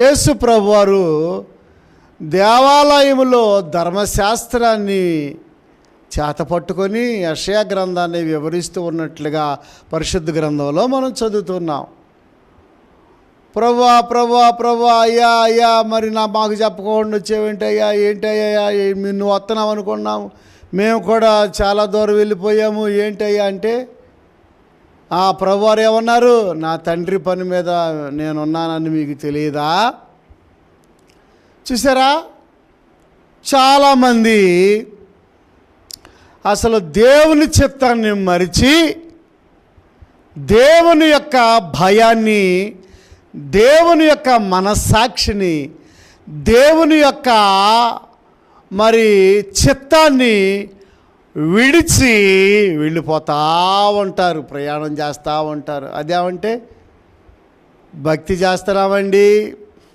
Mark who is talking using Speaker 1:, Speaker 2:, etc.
Speaker 1: యేసు ప్రభువారు దేవాలయంలో ధర్మశాస్త్రాన్ని చేత పట్టుకొని యషయా గ్రంథాన్ని వివరిస్తూ ఉన్నట్లుగా పరిశుద్ధ గ్రంథంలో మనం చదువుతున్నాం. ప్రభా ప్రభా ప్రభా అయ్యా అయ్యా మరి నా మాకు చెప్పకుండా వచ్చేవేంటయ్యా ఏంటయ్యా ఏంటి అయ్యా నువ్వు వస్తున్నావు అనుకున్నాము. మేము కూడా చాలా దూరం వెళ్ళిపోయాము ఏంటయ్యా అంటే ఆ ప్రభువారు ఏమన్నారు? నా తండ్రి పని మీద నేనున్నానని మీకు తెలియదా? చూసారా? చాలామంది అసలు దేవుని చిత్తాన్ని మరిచి దేవుని యొక్క భయాన్ని దేవుని యొక్క మనస్సాక్షిని దేవుని యొక్క మరి చిత్తాన్ని విడిచి వెళ్ళిపోతూ ఉంటారు ప్రయాణం చేస్తూ ఉంటారు. అదేమంటే భక్తి చేస్తున్నామండి